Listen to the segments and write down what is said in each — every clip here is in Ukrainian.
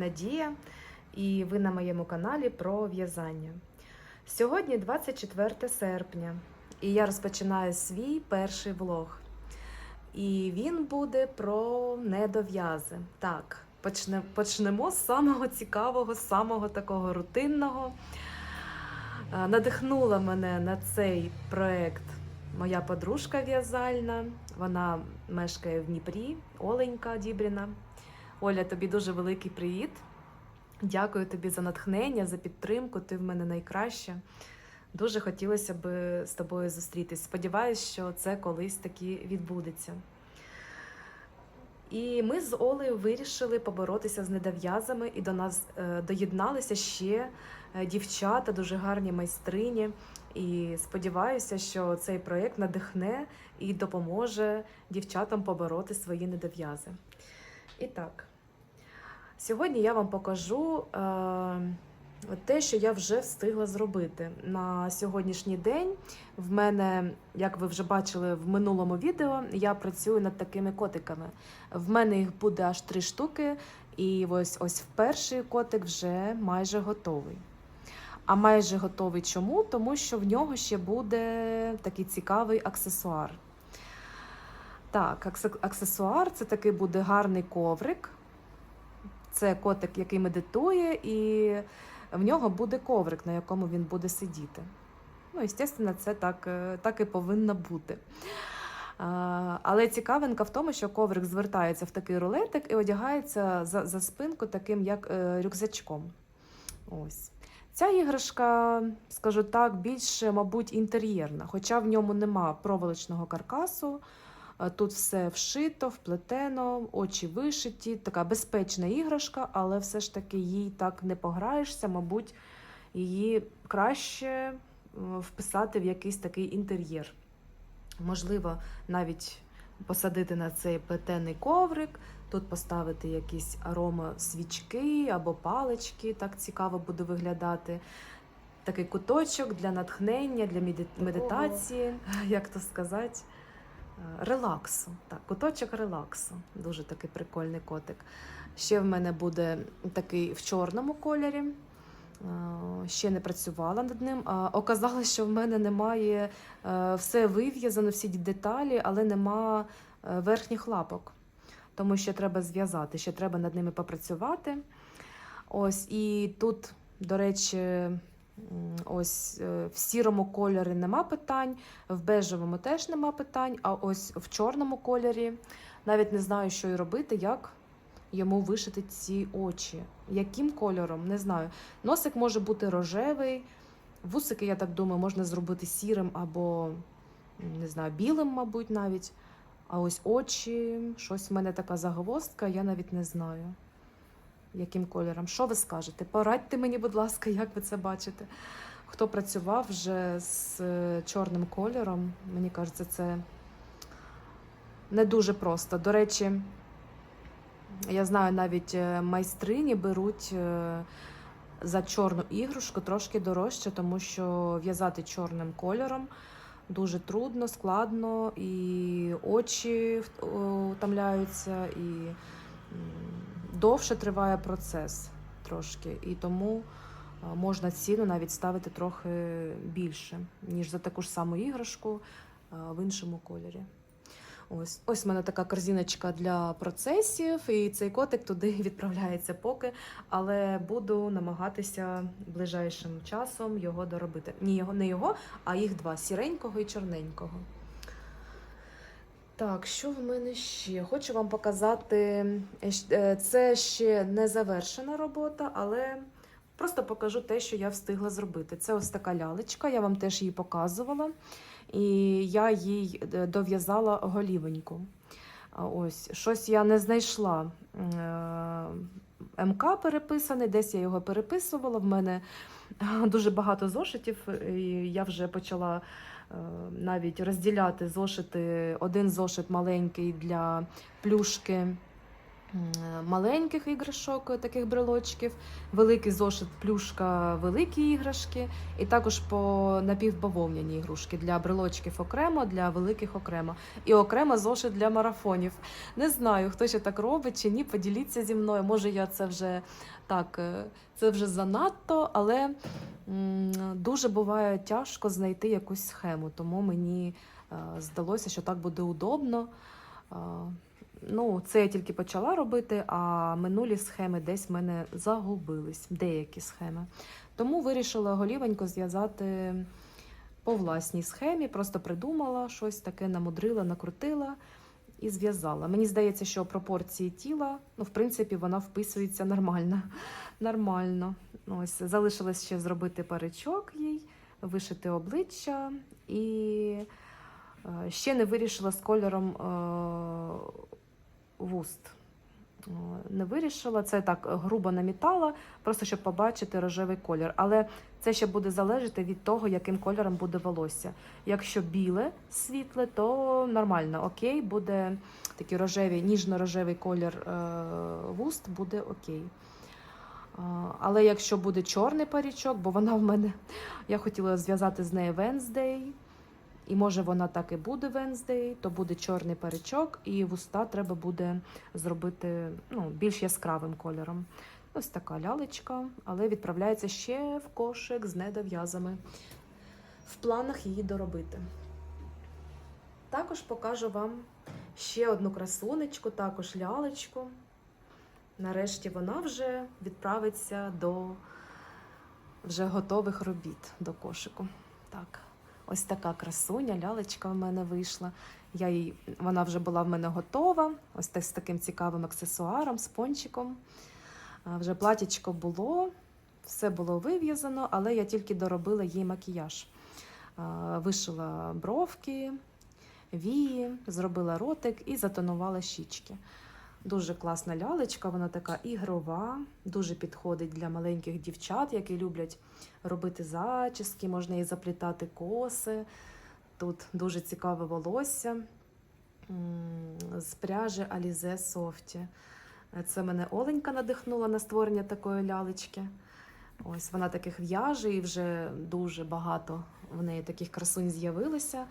Надія, і ви на моєму каналі про в'язання. Сьогодні 24 серпня, і я розпочинаю свій перший влог. І він буде про недов'язи. Так, почне, почнемо з самого цікавого, самого такого рутинного. Е, Надихнула мене на цей проект моя подружка в'язальна. Вона мешкає в Дніпрі, Оленька Дібріна. Оля, тобі дуже великий привіт. Дякую тобі за натхнення, за підтримку. Ти в мене найкраща. Дуже хотілося б з тобою зустрітись. Сподіваюсь, що це колись таки відбудеться. І ми з Олею вирішили поборотися з недов'язами, і до нас е, доєдналися ще е, дівчата, дуже гарні майстрині. І сподіваюся, що цей проєкт надихне і допоможе дівчатам побороти свої недов'язи. І так, сьогодні я вам покажу е, те, що я вже встигла зробити. На сьогоднішній день в мене, як ви вже бачили в минулому відео, я працюю над такими котиками. В мене їх буде аж три штуки, і ось ось перший котик вже майже готовий. А майже готовий чому? Тому що в нього ще буде такий цікавий аксесуар. Так, аксесуар це такий буде гарний коврик. Це котик, який медитує, і в нього буде коврик, на якому він буде сидіти. Ну, звісно, це так, е, так і повинно бути. Але цікавинка в тому, що коврик звертається в такий рулетик і одягається за, за спинку таким, як е, рюкзачком. Ось. Ця іграшка, скажу так, більше, мабуть, інтер'єрна, хоча в ньому нема проволочного каркасу. Тут все вшито, вплетено, очі вишиті, така безпечна іграшка, але все ж таки їй так не пограєшся. Мабуть, її краще вписати в якийсь такий інтер'єр. Можливо, навіть посадити на цей плетений коврик, тут поставити якісь аромасвічки або палички, так цікаво буде виглядати. Такий куточок для натхнення, для меди- медитації, як то сказати, релаксу. Так, куточок релаксу. Дуже такий прикольний котик. Ще в мене буде такий в чорному кольорі. Е, Ще не працювала над ним. Оказалось, що в мене немає е, все вив'язано, всі деталі, але нема е, верхніх лапок. Тому ще треба зв'язати, ще треба над ними попрацювати. Ось і тут, до речі, ось е, в сірому кольорі нема питань, в бежевому теж нема питань, а ось в чорному кольорі навіть не знаю, що й робити, як йому вишити ці очі. Яким кольором, не знаю. Носик може бути рожевий, вусики, я так думаю, можна зробити сірим або не знаю, білим, мабуть, навіть. А ось очі, щось в мене така загвоздка, я навіть не знаю, яким кольором. Що ви скажете? Порадьте мені, будь ласка, як ви це бачите. Хто працював вже з е, чорним кольором, мені кажеться, це не дуже просто. До речі, я знаю, навіть е, майстрині беруть е, за чорну іграшку трошки дорожче, тому що в'язати чорним кольором дуже трудно, складно, і очі в- о, утомляються, і довше триває процес трошки. І тому е, можна ціну навіть ставити трохи більше, ніж за таку ж саму іграшку е, в іншому кольорі. Ось ось в мене така корзиночка для процесів, і цей котик туди відправляється поки, але буду намагатися ближайшим часом його доробити. Ні, його не його, а їх два сіренького і чорненького. Так, що в мене ще? Хочу вам показати. е, е, Це ще не завершена робота, але просто покажу те, що я встигла зробити. Це ось така лялечка, я вам теж її показувала. І я їй е, дов'язала голівеньку. Ось щось я не знайшла. МК переписаний, десь я його переписувала. В мене дуже багато зошитів, і я вже почала навіть розділяти зошити. Один зошит маленький для плюшки маленьких іграшок, е, таких брелочків, великий зошит, плюшка, великі іграшки, і також по напівбавовняні ігрушки для брелочків окремо, для великих окремо. І окремо зошит для марафонів. Не знаю, хто ще так робить чи ні. Поділіться зі мною. Може, я це вже так, е, це вже занадто, але дуже буває тяжко знайти якусь схему, тому мені е, здалося, що так буде удобно. Ну, це я тільки почала робити, а минулі схеми десь в мене загубились, деякі схеми. Тому вирішила голівенько зв'язати по власній схемі, просто придумала щось таке, намудрила, накрутила і зв'язала. Мені здається, що пропорції тіла, ну, в принципі, вона вписується нормально. нормально. Ось, залишилось ще зробити паричок їй, вишити обличчя і е, ще не вирішила з кольором е, вуст. Не вирішила, це так грубо намітала, просто щоб побачити рожевий колір. Але це ще буде залежати від того, яким кольором буде волосся. Якщо біле світле, то нормально, окей, буде такий рожевий, ніжно-рожевий колір е, вуст, буде окей. Але якщо буде чорний парічок, бо вона в мене, я хотіла зв'язати з нею Wednesday, і може вона так і буде Wednesday, то буде чорний паричок, і вуста треба буде зробити ну, більш яскравим кольором. Ось така лялечка, але відправляється ще в кошик з недов'язами. В планах її доробити. Також покажу вам ще одну красунечку, також лялечку. Нарешті вона вже відправиться до вже готових робіт до кошику. Так. Ось така красуня, лялечка в мене вийшла. Я їй, вона вже була в мене готова. Ось з таким цікавим аксесуаром, з пончиком. Вже платічко було, все було вив'язано, але я тільки доробила їй макіяж. Вишила бровки, вії, зробила ротик і затонувала щічки. Дуже класна лялечка, вона така ігрова, дуже підходить для маленьких дівчат, які люблять робити зачіски, можна і заплітати коси. Тут дуже цікаве волосся з пряжі Alize Softy. Це мене Оленька надихнула на створення такої лялечки. Ось вона таких в'яже, і вже дуже багато в неї таких красунь з'явилося.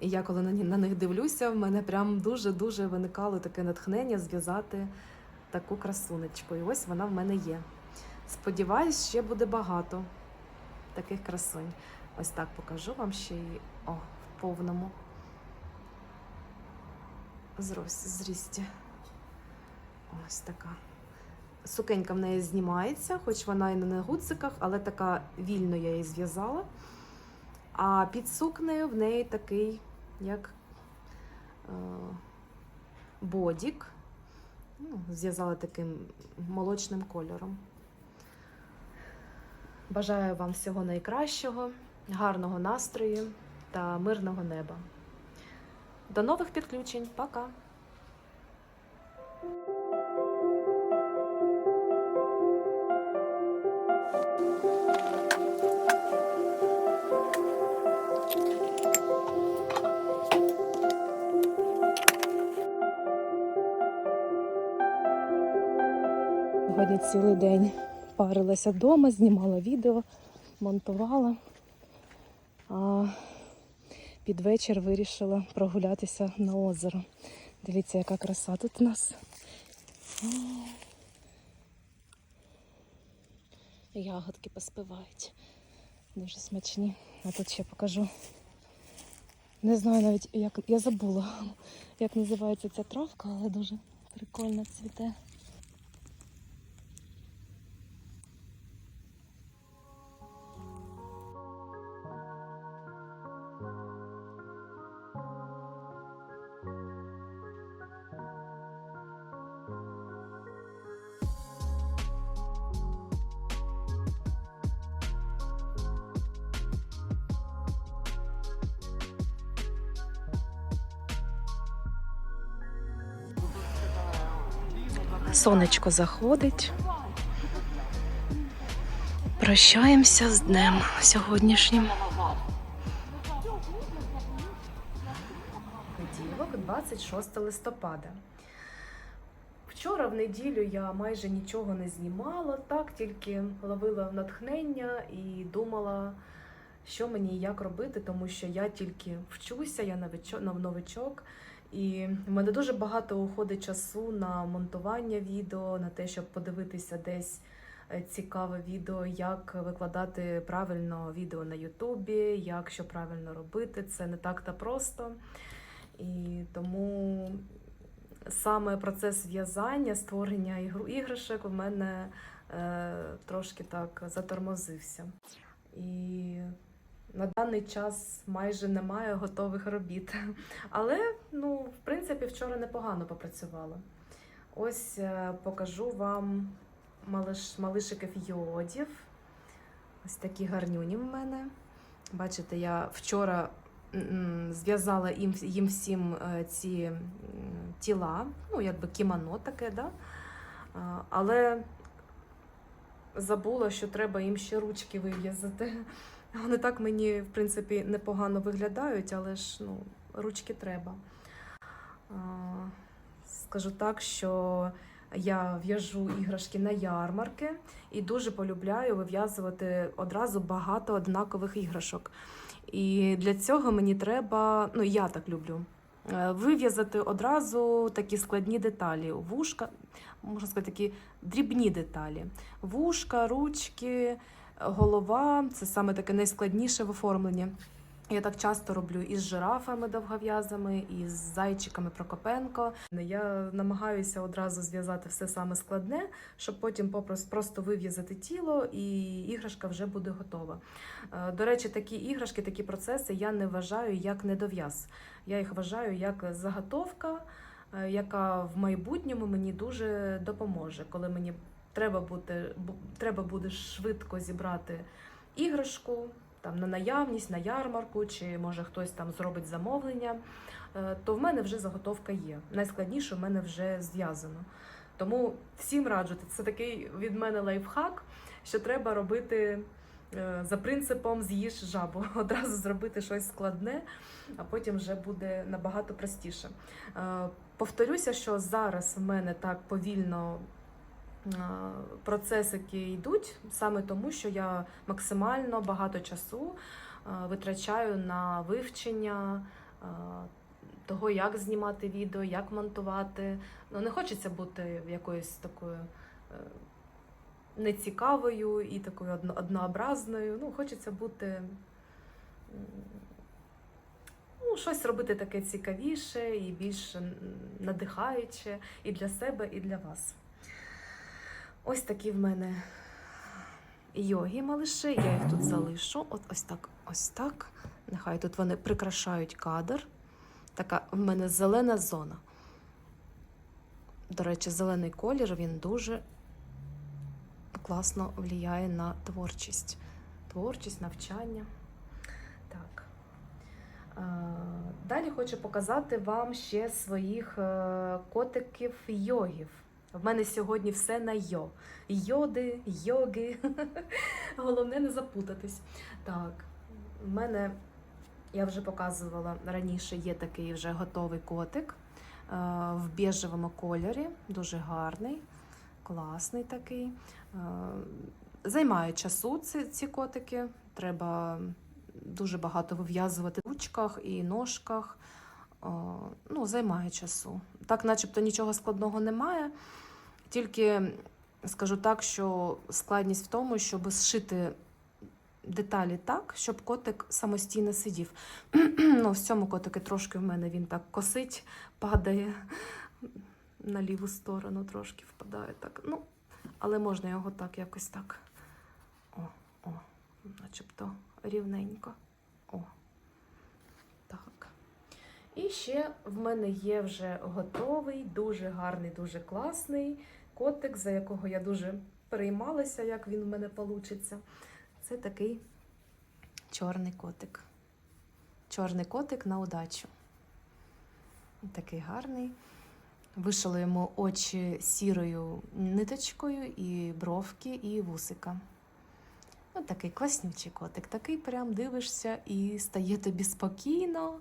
І я коли на, них дивлюся, в мене прям дуже-дуже виникало таке натхнення зв'язати таку красунечку. І ось вона в мене є. Сподіваюсь, ще буде багато таких красунь. Ось так покажу вам ще її о, в повному зрості, зрісті. Ось така. Сукенька в неї знімається, хоч вона і не на гудзиках, але така вільно я її зв'язала. А під сукнею в неї такий, як е, бодік. Ну, зв'язала таким молочним кольором. Бажаю вам всього найкращого, гарного настрою та мирного неба. До нових підключень. Пока! Цілий день парилася вдома, знімала відео, монтувала. А під вечір вирішила прогулятися на озеро. Дивіться, яка краса тут у нас. Ягодки поспівають. Дуже смачні. А тут ще покажу. Не знаю навіть, як я забула, як називається ця травка, але дуже прикольно цвіте. Сонечко заходить. Прощаємося з днем сьогоднішнім. Понеділок, 26 листопада. Вчора в неділю я майже нічого не знімала, так тільки ловила натхнення і думала, що мені і як робити, тому що я тільки вчуся, я новичок. І в мене дуже багато уходить часу на монтування відео, на те, щоб подивитися десь е, цікаве відео, як викладати правильно відео на Ютубі, як що правильно робити. Це не так та просто. І тому саме процес в'язання, створення ігру іграшок у мене е, трошки так затормозився. І на даний час майже немає готових робіт. Але, ну, в принципі, вчора непогано попрацювала. Ось е, покажу вам малиш, малишиків йодів. Ось такі гарнюні в мене. Бачите, я вчора зв'язала їм, їм всім е, ці тіла, ну, якби кімоно таке, да? Але забула, що треба їм ще ручки вив'язати. Вони так мені, в принципі, непогано виглядають, але ж ну, ручки треба. Скажу так, що я в'яжу іграшки на ярмарки і дуже полюбляю вив'язувати одразу багато однакових іграшок. І для цього мені треба, ну я так люблю, е, вив'язати одразу такі складні деталі. Вушка, можна сказати, такі дрібні деталі. Вушка, ручки, голова це саме таке найскладніше в оформленні. Я так часто роблю із жирафами довгов'язами, і з зайчиками Прокопенко. Я намагаюся одразу зв'язати все саме складне, щоб потім просто вив'язати тіло, і іграшка вже буде готова. Е, До речі, такі іграшки, такі процеси я не вважаю як недов'яз. Я їх вважаю як заготовка, е, яка в майбутньому мені дуже допоможе, коли мені треба буде, треба буде швидко зібрати іграшку там на наявність, на ярмарку, чи може хтось там зробить замовлення, е, то в мене вже заготовка є. Найскладніше в мене вже зв'язано. Тому всім раджу, це такий від мене лайфхак, що треба робити е, за принципом з'їж жабу. Одразу зробити щось складне, а потім вже буде набагато простіше. Е, Повторюся, що зараз в мене так повільно е, процесики йдуть саме тому, що я максимально багато часу е, витрачаю на вивчення е, того, як знімати відео, як монтувати. Ну, не хочеться бути якоюсь такою нецікавою і такою однообразною. Ну, хочеться бути. Ну, щось робити таке цікавіше і більш надихаюче і для себе, і для вас. Ось такі в мене йоги малиші. Я їх тут залишу. От ось так, ось так. Нехай тут вони прикрашають кадр. Така в мене зелена зона. До речі, зелений колір він дуже класно впливає на творчість. Творчість, навчання. Так. Далі хочу показати вам ще своїх е, котиків йогів. В мене сьогодні все на йо. Йоди, йоги. Головне не запутатись. Так, в мене, я вже показувала раніше, є такий вже готовий котик е, в біжевому кольорі, дуже гарний, класний такий. Е, Займає часу ці, ці котики. Треба дуже багато вив'язувати в ручках і ножках. Е, Ну, займає часу. Так, начебто нічого складного немає. Тільки скажу так, що складність в тому, щоб зшити деталі так, щоб котик самостійно сидів. ну, в цьому котики трошки в мене він так косить, падає на ліву сторону, трошки впадає так. Ну, але можна його так якось так. О, о, начебто рівненько. О. І ще в мене є вже готовий, дуже гарний, дуже класний котик, за якого я дуже переймалася, як він в мене получиться. Це такий чорний котик. Чорний котик на удачу. Такий гарний. Вишила йому очі сірою ниточкою, і бровки, і вусика. Ось такий класнючий котик. Такий прям дивишся і стає тобі спокійно.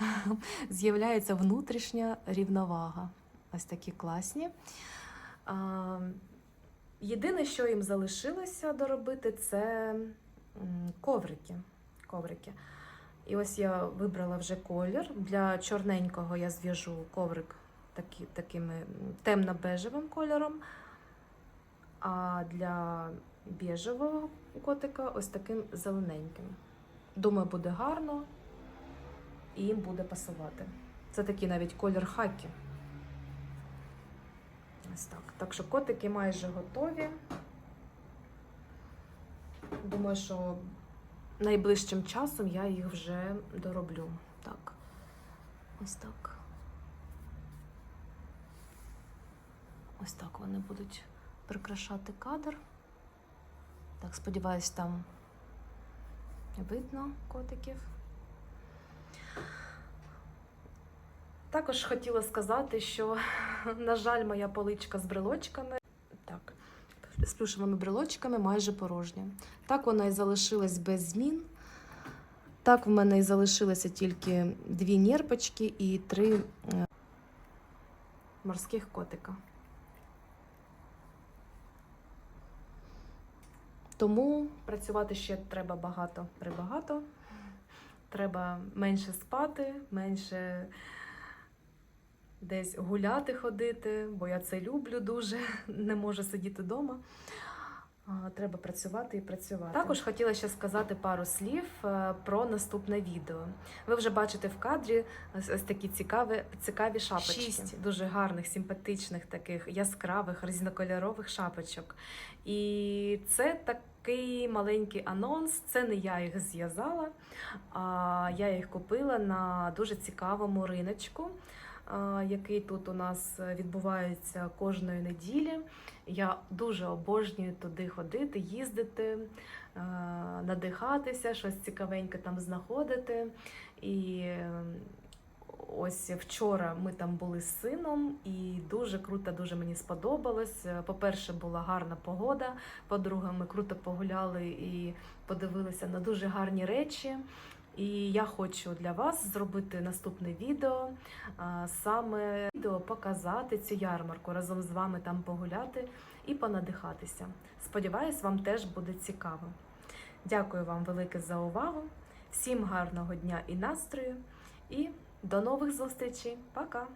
З'являється внутрішня рівновага. Ось такі класні. Єдине, що їм залишилося доробити, це коврики. коврики. І ось я вибрала вже колір. Для чорненького я зв'яжу коврик такі, такими темно-бежевим кольором. А для біжевого котика ось таким зелененьким. Думаю, буде гарно і їм буде пасувати. Це такий навіть колір хакі. Ось так. Так що котики майже готові. Думаю, що найближчим часом я їх вже дороблю. Так. Ось так. Ось так вони будуть прикрашати кадр. Так, сподіваюсь, там видно котиків. Також хотіла сказати, що, на жаль, моя поличка з брелочками, так, з плюшевими брелочками майже порожня. Так вона і залишилась без змін. Так, в мене і залишилося тільки дві нерпочки і три е, морських котика. Тому працювати ще треба багато прибагато. Треба менше спати, менше десь гуляти ходити, бо я це люблю дуже, не можу сидіти вдома. Треба працювати і працювати. Також хотіла ще сказати пару слів е, про наступне відео. Ви вже бачите в кадрі ось, такі цікаві, цікаві шапочки. Шість дуже гарних, симпатичних, таких яскравих, різнокольорових шапочок. І це такий маленький анонс. Це не я їх зв'язала, а я їх купила на дуже цікавому риночку який тут у нас відбувається кожної неділі. Я дуже обожнюю туди ходити, їздити, надихатися, щось цікавеньке там знаходити. І е, ось вчора ми там були з сином, і дуже круто, дуже мені сподобалось. По-перше, була гарна погода. По-друге, ми круто погуляли і подивилися на дуже гарні речі. І я хочу для вас зробити наступне відео, саме відео показати цю ярмарку, разом з вами там погуляти і понадихатися. Сподіваюсь, вам теж буде цікаво. Дякую вам велике за увагу. Всім гарного дня і настрою, і до нових зустрічей. Пока!